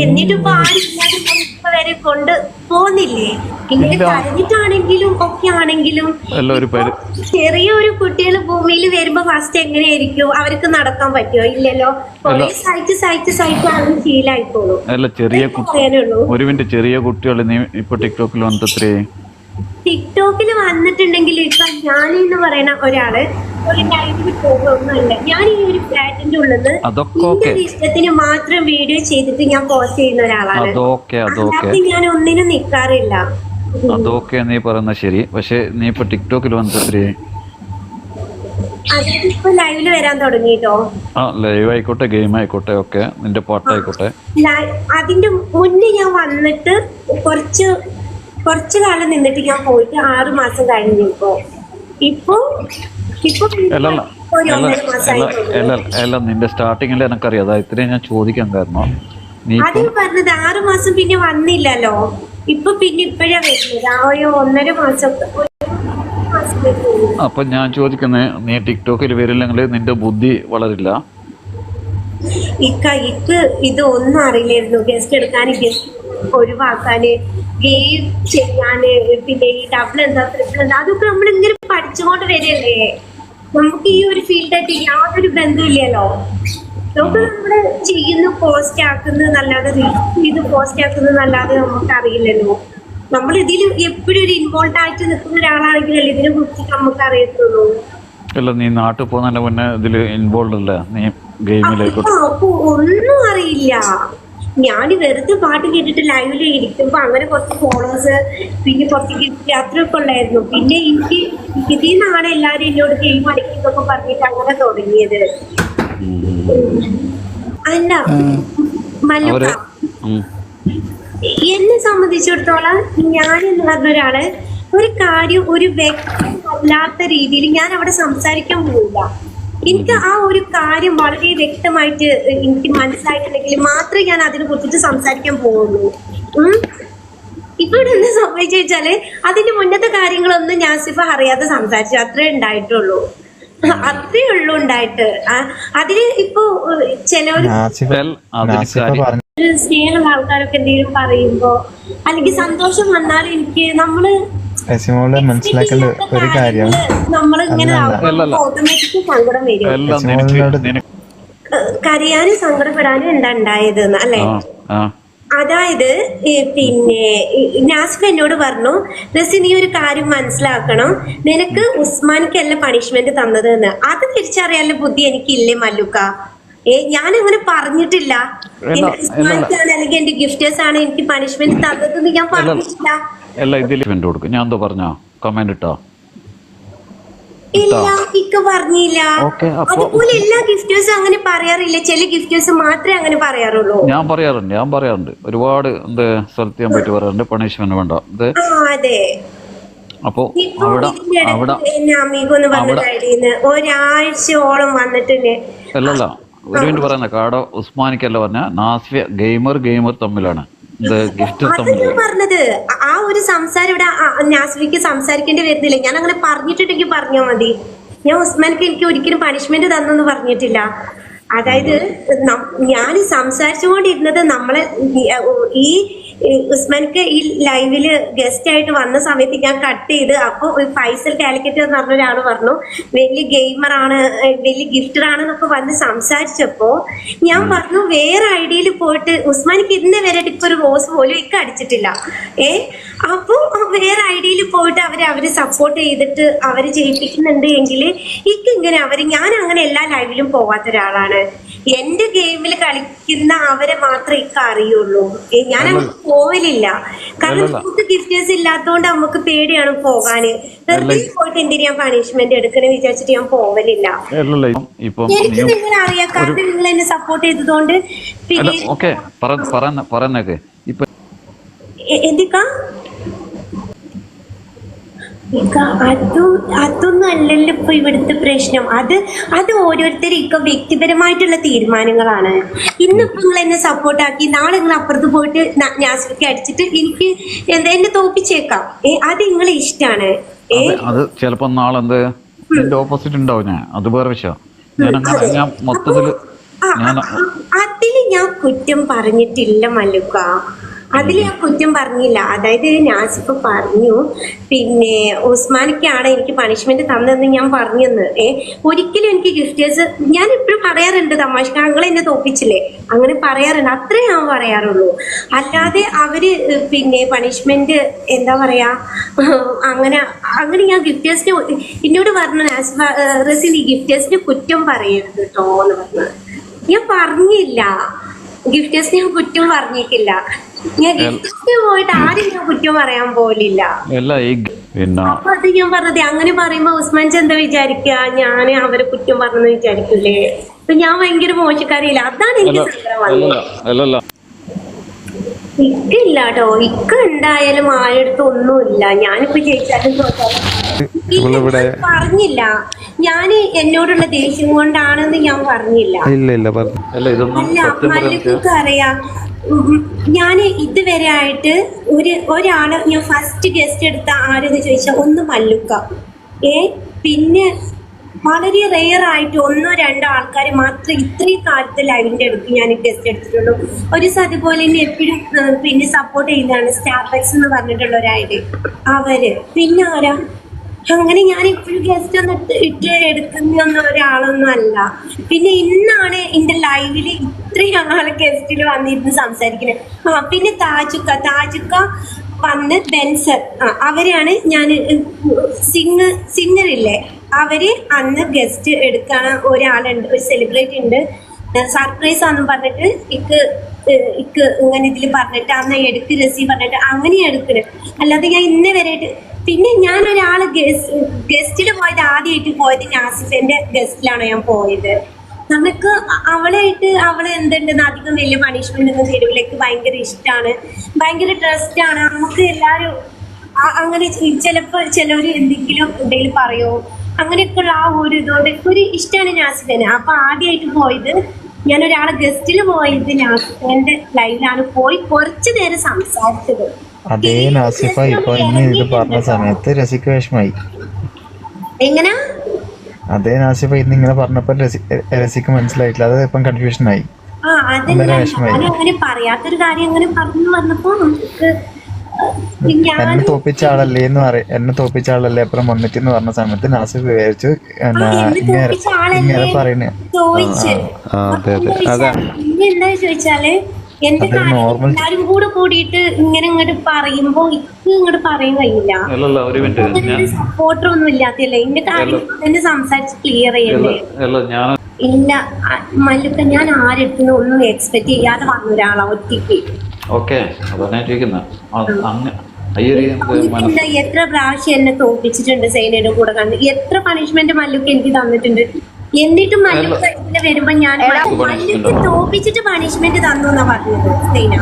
എന്നിട്ട് വരെ കൊണ്ട് പോന്നില്ലേ? ഇങ്ങനെ ഇല്ല. കരഞ്ഞിട്ടാണെങ്കിലും ഒക്കെ ആണെങ്കിലും ചെറിയൊരു കുട്ടികൾ ഭൂമിയിൽ വരുമ്പോ ഫസ്റ്റ് എങ്ങനെയായിരിക്കും? അവർക്ക് നടക്കാൻ പറ്റുമോ ഇല്ലല്ലോ. സഹിച്ച് സഹിച്ച് സഹിച്ച് അവർക്ക് ശീലായിക്കോളും. അല്ല ചെറിയ ഒരു മിനിറ്റ് ചെറിയ കുട്ടികൾ നീ ഇപ്പൊ ടിക്ടോക്കിൽ വന്നിട്ട് എത്രേ ടിക്ടോക്കിൽ വന്നിട്ടുണ്ടെങ്കിൽ ഇപ്പൊ ഞാൻ എന്ന് പറയുന്ന ഒരാൾ ഒരു ലൈവിൽ പോകുന്നല്ല ഞാൻ ഈ ഒരു ഫ്ലാറ്റിന്റെ ഉള്ളത് എന്റെ ഇഷ്ടത്തിന് മാത്രം വീഡിയോ ചെയ്തിട്ട് ഞാൻ പോസ്റ്റ് ചെയ്യുന്ന ഒരാളാണ്. അല്ലാതെ ഞാൻ ഒന്നിനും നിക്കാറില്ല. അതൊക്കെ നീ പറയുന്ന ശരി. പക്ഷെ നീ ഇപ്പൊ ടിക്ടോക്കിൽ വന്നിട്ട് ആ ലൈവ് ആയിക്കോട്ടെ ഗെയിം ആയിക്കോട്ടെ ഒക്കെ. നിന്റെ പാട്ടായിക്കോട്ടെ അതിന്റെ മുന്നേ ഞാൻ വന്നിട്ട് കുറച്ച് കുറച്ചു കാലം നിന്നിട്ട് ഞാൻ പോയിട്ട് ആറ് മാസം കഴിഞ്ഞു ഇപ്പോ. ഇപ്പൊ ഇപ്പൊ അല്ല നിന്റെ സ്റ്റാർട്ടിങ്ങിൽ എനിക്കറിയാം. അതാ ഇത്രയും ഞാൻ ചോദിക്കാൻ കാരണം. അത് പറഞ്ഞത് ആറ് മാസം പിന്നെ വന്നില്ലല്ലോ. ഇപ്പൊ പിന്നെ ഇപ്പഴാ വരുന്നത്. ആ ഒരു ഒന്നര മാസം. അപ്പൊ ഞാൻ ചോദിക്കുന്നത് നീ ടിക്ടോക്കിൽ വരില്ലെങ്കിൽ നിന്റെ ബുദ്ധി വളരില്ല? ഇക്ക ഇക്ക് ഇത് ഒന്നും അറിയില്ലായിരുന്നു. ഗസ്റ്റ് എടുക്കാൻ ഗസ്റ്റ് ഒഴിവാക്കാന് ഗെയിം ചെയ്യാന് പിന്നെ ഈ ഡബിൾ എന്താ ട്രിപ്പിൾ എന്താ അതൊക്കെ നമ്മൾ ഇങ്ങനെ പഠിച്ചുകൊണ്ട് വരികയല്ലേ? നമുക്ക് ഈ ഒരു ഫീൽഡായിട്ട് യാതൊരു ബന്ധമില്ലല്ലോ നമുക്ക് നമ്മൾ ചെയ്യുന്ന പോസ്റ്റ് ആക്കുന്നു നല്ലാതെ ഇത് പോസ്റ്റ് ആക്കുന്നു നല്ലാതെ നമുക്ക് അറിയില്ലല്ലോ നമ്മൾ ഇതിൽ എപ്പോഴും ഒരു ഇൻവോൾവ് ആയിട്ട് നിൽക്കുന്ന ഒരാളാണെങ്കിലല്ലേ ഇതിനെ കുറിച്ച് നമുക്ക് അറിയത്തുള്ളൂ. അല്ല നീ നാട്ടിൽ പോകുന്നതിന്റെ മുന്നേ ഇതിൽ ഇൻവോൾവ് അല്ല? നീ ഗെയിമിലേക്ക് ഒന്നും അറിയില്ല. ഞാൻ വെറുതെ പാട്ട് കേട്ടിട്ട് ലൈവിൽ ഇരിക്കുമ്പോ അങ്ങനെ കുറച്ച് ഫോളോവേഴ്സ് പിന്നെ കുറച്ച് ഗിഫ്റ്റ് അത്രയൊക്കെ ഉള്ളായിരുന്നു പിന്നെ എനിക്ക് ഇതിൽ നിന്നാണ് എല്ലാരും എന്നോട് ഗെയിം അടിക്കുന്നൊക്കെ പറഞ്ഞിട്ട് അങ്ങനെ തുടങ്ങിയത്. അല്ല മല്ലുക്ക. എന്നെ സംബന്ധിച്ചിടത്തോളം ഞാൻ എന്ന് പറഞ്ഞ ഒരാൾ ഒരു കാര്യം ഒരു വ്യക്തി അല്ലാത്ത രീതിയിൽ ഞാൻ അവിടെ സംസാരിക്കാൻ പോവില്ല. എനിക്ക് ആ ഒരു കാര്യം വളരെ വ്യക്തമായിട്ട് എനിക്ക് മനസ്സിലായിട്ടുണ്ടെങ്കിൽ മാത്രമേ ഞാൻ അതിനെ കുറിച്ചിട്ട് സംസാരിക്കാൻ പോവുള്ളൂ ഇപ്പൊ ഇവിടെ എന്താ സംഭവിച്ചു വെച്ചാൽ അതിന്റെ മുന്നത്തെ കാര്യങ്ങളൊന്നും നാസിഫ അറിയാതെ സംസാരിച്ചു. അത്രേ ഉണ്ടായിട്ടുള്ളൂ. അത്രേ ഉള്ളൂ ഉണ്ടായിട്ട്. ഇപ്പൊ അതിന് കാര്യം- ഒരു സ്നേഹമുള്ള ആൾക്കാരൊക്കെ എന്തെങ്കിലും പറയുമ്പോ അല്ലെങ്കിൽ സന്തോഷം വന്നാൽ എനിക്ക് നമ്മൾ മനസ്സിലാക്കേണ്ട ഒരു കാര്യം. കരയാനും സങ്കടപ്പെടാനും എന്താ ഉണ്ടായത് അല്ലെ? അതായത് പിന്നെ നാസിഫ് എന്നോട് പറഞ്ഞു റസി നീ ഒരു കാര്യം മനസ്സിലാക്കണം. നിനക്ക് ഉസ്മാനിക്കല്ല പണിഷ്മെന്റ് തന്നത് എന്ന് അത് തിരിച്ചറിയാനുള്ള ബുദ്ധി എനിക്കില്ലേ മല്ലുക്ക? ഏ ഞാൻ അങ്ങനെ പറഞ്ഞിട്ടില്ല എനിക്ക് ഉസ്മാനിക്കാണ് അല്ലെങ്കിൽ എന്റെ ഗിഫ്റ്റേഴ്സ് ആണ് എനിക്ക് പണിഷ്മെന്റ് തന്നതെന്ന് ഞാൻ പറഞ്ഞിട്ടില്ല. എല്ലാം ഇതിൽ ഇവന്റ് കൊടുക്കും. ഞാൻ എന്തോ പറഞ്ഞോ? കമന്റ് ഇട്ടോ? ഇല്ല ഇക്ക പറഞ്ഞില്ല. ഓക്കേ, അപ്പൊ- അതുപോലെ എല്ലാ ഗിഫ്റ്റേഴ്സും അങ്ങനെ പറയാറില്ല. ചില ഗിഫ്റ്റേഴ്സ് മാത്രമേ അങ്ങനെ പറയാറുള്ളൂ. ഞാൻ പറയാറുണ്ട് ഞാൻ പറയാറുണ്ട്. ഒരുപാട് എന്ത് സ്ഥലത്ത് ഞാൻ പറ്റി പറയാറുണ്ട് പണിഷ്മെന്റ് വേണ്ട. ഇത് ആ അതെ. അപ്പോ ഇപ്പൊ അവിടെ ഇതിന്റെ അവിടെ ഇടയ്ക്ക് എന്നെ അമീഗോ എന്ന് പറഞ്ഞ അവിടെ- ഒരാഴ്ചയോളം വന്നിട്ടുണ്ട്. അല്ലല്ല ഒരു മിനിറ്റ് പറയുന്ന കാടോ ഉസ്മാനിക്കല്ല പറഞ്ഞ നാസിയ ഗെയിമർ ഗെയിമർ തമ്മിലാണ്. പറഞ്ഞത്. ആ ഒരു സംസാരം ഇവിടെ നാസ്വിക്ക് സംസാരിക്കേണ്ടി വരുന്നില്ല. ഞാൻ അങ്ങനെ പറഞ്ഞിട്ടുണ്ടെങ്കിൽ പറഞ്ഞാൽ മതി. ഞാൻ ഉസ്മാൻക്ക് എനിക്ക് ഒരിക്കലും പണിഷ്മെന്റ് തന്നെന്ന് പറഞ്ഞിട്ടില്ല. അതായത് ഞാൻ സംസാരിച്ചുകൊണ്ടിരുന്നത് നമ്മളെ ഈ ഉസ്മാൻക്ക് ഈ ലൈവിൽ ഗസ്റ്റ് ആയിട്ട് വന്ന സമയത്ത് ഞാൻ കട്ട് ചെയ്ത് അപ്പൊ ഫൈസൽ കാലിക്കറ്റ് എന്ന് പറഞ്ഞ ഒരാൾ പറഞ്ഞു വലിയ ഏഹ് വലിയ ഗിഫ്റ്റർ ആണ് എന്നൊക്കെ വന്ന് സംസാരിച്ചപ്പോ ഞാൻ പറഞ്ഞു വേറെ ഐഡിയയിൽ പോയിട്ട് ഉസ്മാനിക്ക് ഇന്ന് വരെ ഇപ്പൊ ഒരു റോസ് പോലും ഇക്ക അടിച്ചിട്ടില്ല. ഏ അപ്പൊ വേറെ ഐഡിയയിൽ പോയിട്ട് അവരെ അവർ സപ്പോർട്ട് ചെയ്തിട്ട് അവർ ജയിപ്പിക്കുന്നുണ്ട് എങ്കിൽ ഇക്ക് ഇങ്ങനെ അവർ ഞാൻ അങ്ങനെ എല്ലാ ലൈവിലും പോവാത്ത ഒരാളാണ് എന്റെ ഗെയിമിൽ കളിക്കുന്ന അവരെ മാത്രമേ ഇക്ക അറിയുള്ളൂ. ഞാൻ അങ്ങോട്ട് പോവലില്ല. കാരണം നമുക്ക് ഗിഫ്റ്റേഴ്സ് ഇല്ലാത്തതുകൊണ്ട് നമുക്ക് പേടിയാണ് പോകാന്. വെറുതെ പോയിട്ട് എന്തിനാ ഞാൻ പണിഷ്മെന്റ് എടുക്കണ വിചാരിച്ചിട്ട് ഞാൻ പോവലില്ല. എനിക്ക് നിങ്ങൾ അറിയാം കാരണം നിങ്ങൾ എന്നെ സപ്പോർട്ട് ചെയ്തതുകൊണ്ട് പിന്നെ എന്തിക്കാ? അതും അതൊന്നും അല്ലല്ലോ ഇപ്പൊ ഇവിടുത്തെ പ്രശ്നം. അത് അത് ഓരോരുത്തരും ഇക്ക വ്യക്തിപരമായിട്ടുള്ള തീരുമാനങ്ങളാണ്. ഇന്നിപ്പോ നിങ്ങൾ എന്നെ സപ്പോർട്ടാക്കി നാളെ നിങ്ങൾ അപ്പുറത്ത് പോയിട്ട് ഞാസിക്ക് അടിച്ചിട്ട് എനിക്ക് എന്താ എന്നെ തോപ്പിച്ചേക്കാം. ഏ, അത് നിങ്ങളെ ഇഷ്ടാണ്. അത് ചിലപ്പോ നാളെ എന്ത് എന്റെ ഓപ്പോസിറ്റ് ഉണ്ടാവും ഞാൻ. അത് വേറെ വിഷയം. ഞാൻ ഞാൻ മൊത്തത്തിൽ ഞാൻ അതിൽ ഞാൻ കുറ്റം പറഞ്ഞിട്ടില്ല മല്ലുക്ക. അതിൽ ഞാൻ കുറ്റം പറഞ്ഞില്ല. അതായത് നാസിഫ് പറഞ്ഞു പിന്നെ ഉസ്മാനിക്കാണ് എനിക്ക് പണിഷ്മെന്റ് തന്നതെന്ന് ഞാൻ പറഞ്ഞെന്ന്. ഏ ഒരിക്കലും എനിക്ക് ഗിഫ്റ്റേഴ്സ് ഞാൻ ഇപ്പോഴും പറയാറുണ്ട് തമാശ നിങ്ങൾ എന്നെ തോപ്പിച്ചില്ലേ? അങ്ങനെ പറയാറുണ്ട്. അത്രേ ഞാൻ പറയാറുള്ളൂ. അല്ലാതെ അവർ പിന്നെ പണിഷ്മെന്റ് എന്താ പറയാ അങ്ങനെ അങ്ങനെ ഞാൻ ഗിഫ്റ്റേഴ്സിന് എന്നോട് പറഞ്ഞു നാസിഫ് റസീൽ ഈ ഗിഫ്റ്റേഴ്സിന് കുറ്റം പറയരുത് കേട്ടോ എന്ന് പറഞ്ഞു. ഞാൻ പറഞ്ഞില്ല. ഗിഫ്റ്റേഴ്സിന് കുറ്റം പറഞ്ഞിട്ടില്ല. ഞാൻ ഗിഫ്റ്റേഴ്സിന് പോയിട്ട് ആരും ഞാൻ കുറ്റം പറയാൻ പോലില്ല. അല്ല ഈ പിന്നെ അപ്പൊ അത് ഞാൻ പറഞ്ഞത് അങ്ങനെ പറയുമ്പോ ഉസ്മാൻ ചന്ത വിചാരിക്കുക ഞാൻ അവരെ കുറ്റം പറഞ്ഞെന്ന് വിചാരിക്കൂലേ? ഇപ്പൊ ഞാൻ ഭയങ്കര മോശക്കാരിയില്ല? അതാണ് എനിക്ക് സങ്കടം വന്നത്. അല്ലല്ല. ഇക്ക ഇല്ല കേട്ടോ ഇക്ക ഉണ്ടായാലും ആരെടുത്ത് ഒന്നുമില്ല. ഞാനിപ്പോ ജയിച്ചാലും തോറ്റാലും പറഞ്ഞില്ല. ഞാൻ എന്നോടുള്ള ദേഷ്യം കൊണ്ടാണെന്ന് ഞാൻ പറഞ്ഞില്ല. അല്ല മല്ലിക്കൊക്കെ അറിയാം. ഞാൻ ഇതുവരെ ആയിട്ട് ഒരു ഒരാൾ ഞാൻ ഫസ്റ്റ് ഗസ്റ്റ് എടുത്ത ആരെന്ന് ചോദിച്ചാൽ ഒന്ന് മല്ലുക്ക. ഏ? പിന്നെ വളരെ റെയർ ആയിട്ട് ഒന്നോ രണ്ടോ ആൾക്കാർ മാത്രമേ ഇത്രയും കാലത്ത് ലൈവിന്റെ അടുത്ത് ഞാൻ ടെസ്റ്റ് എടുത്തിട്ടുള്ളൂ. ഒരു അതുപോലെ തന്നെ എപ്പോഴും പിന്നെ സപ്പോർട്ട് ചെയ്യുന്നതാണ് സ്റ്റാഫക്സ് എന്ന് പറഞ്ഞിട്ടുള്ള ഒരാൾ. അവർ. പിന്നെ ആരാ? അങ്ങനെ ഞാൻ എപ്പോഴും ഗസ്റ്റ് ഒന്നും ഇട്ട് എടുക്കുന്ന ഒരാളൊന്നും അല്ല. പിന്നെ ഇന്നാണ് എന്റെ ലൈവിൽ ഇത്രയും ആൾ ഗസ്റ്റിൽ വന്നിരുന്ന് സംസാരിക്കുന്നത്. ആ പിന്നെ താജുക്ക. താജുക്ക വന്ന് ബെൻസർ ആ അവരെയാണ് ഞാൻ സിംഗർ സിംഗർ അവർ അന്ന് ഗസ്റ്റ് എടുക്കാൻ ഒരാളുണ്ട് ഒരു സെലിബ്രിറ്റി ഉണ്ട്. സർപ്രൈസ് ആണെന്ന് പറഞ്ഞിട്ട് ഇക്ക് ഇക്ക് ഇങ്ങനെ ഇതിൽ പറഞ്ഞിട്ട് അന്ന് എടുക്ക് രസി പറഞ്ഞിട്ട് അങ്ങനെ എടുക്കണ്. അല്ലാതെ ഞാൻ ഇന്ന് വരെയായിട്ട് പിന്നെ ഞാൻ ഒരാൾ ഗസ്റ്റ് ഗസ്റ്റിൽ പോയത് ആദ്യമായിട്ട് പോയത് നാസിഫിന്റെ ഗസ്റ്റിലാണ് ഞാൻ പോയത്. നമുക്ക് അവളായിട്ട് അവളെ എന്തുണ്ടെന്ന് അധികം വലിയ പണിഷ്മെന്റ് ഒന്നും തരൂലേക്ക് ഭയങ്കര ഇഷ്ടമാണ് ഭയങ്കര ട്രസ്റ്റ് ആണ്. നമുക്ക് എല്ലാവരും അങ്ങനെ ചിലപ്പോൾ ചിലപ്പോ ചിലവര് എന്തെങ്കിലും എന്തെങ്കിലും പറയോ? അങ്ങനെയൊക്കെയുള്ള ആ ഒരു ഇതുകൊണ്ട് ഒരു ഇഷ്ടമാണ് നാസിഫിന് അപ്പൊ ആദ്യമായിട്ട് പോയത് ഞാൻ ഒരാളെ ഗസ്റ്റിൽ പോയത് നാസിഫിന്റെ ലൈവിലാണ്. പോയി കുറച്ചു നേരം സംസാരിച്ചത്. അതേ നാസിഫ ഇപ്പൊ ഇന്ന് ഇത് പറഞ്ഞ സമയത്ത് രസിക്ക് വിഷമായി എങ്ങനെ? അതേ നാസിഫ ഇന്ന് ഇങ്ങനെ പറഞ്ഞപ്പോൾ രസി രസിക്ക് മനസ്സിലായിട്ടില്ല. അത് ഇപ്പം കൺഫ്യൂഷൻ ആയി. ആ അത് അന്നേരം ഞാൻ വിഷമായി. ഞാൻ അങ്ങനെ പറയാത്തൊരു കാര്യം അങ്ങനെ പറഞ്ഞു വന്നപ്പോ നമുക്ക് എന്നെ തോപ്പിച്ച ആളല്ലേ എന്ന് പറയും എന്നെ തോപ്പിച്ച ആളല്ലേ അപ്പുറം വന്നിട്ട് എന്ന് പറഞ്ഞ സമയത്ത് നാസിഫ് വിചാരിച്ചു എന്നെ ഇങ്ങനെ പറയുന്നേ അതെ അതെ. അതാ. എന്താ ചോദിച്ചാൽ എന്റെ കാര്യം എല്ലാരും കൂടെ കൂടിയിട്ട് ഇങ്ങനെ ഇങ്ങോട്ട് പറയുമ്പോ ഇക്ക് ഇങ്ങോട്ട് പറയാൻ കഴിയില്ല. അല്ലല്ല ഒരു മിനിറ്റ്. അങ്ങനെ ഞാൻ സപ്പോർട്ടർ ഒന്നും ഇല്ലാത്തല്ലേ എന്റെ കാര്യം തന്നെ സംസാരിച്ച് ക്ലിയർ അല്ല ചെയ്യല്ലേ ഞാൻ ഇല്ല മല്ലിപ്പ ഞാൻ ആരെടുത്തുനിന്ന് ഒന്നും എക്സ്പെക്ട് ചെയ്യാതെ വന്ന ഒരാളാ ഒറ്റയ്ക്ക്. ഓക്കെ എത്ര പ്രാവശ്യം എന്നെ തോൽപ്പിച്ചിട്ടുണ്ട് സൈനയുടെ കൂടെ കണ്ട്? എത്ര പണിഷ്മെന്റ് മല്ലുക്ക് എനിക്ക് തന്നിട്ടുണ്ട്? എന്നിട്ടും മല്ലുക്ക് വരുമ്പോ ഞാൻ മല്ലുക്ക് തോൽപ്പിച്ചിട്ട് പണിഷ്മെന്റ് തന്നു എന്നാ പറഞ്ഞത് സൈന.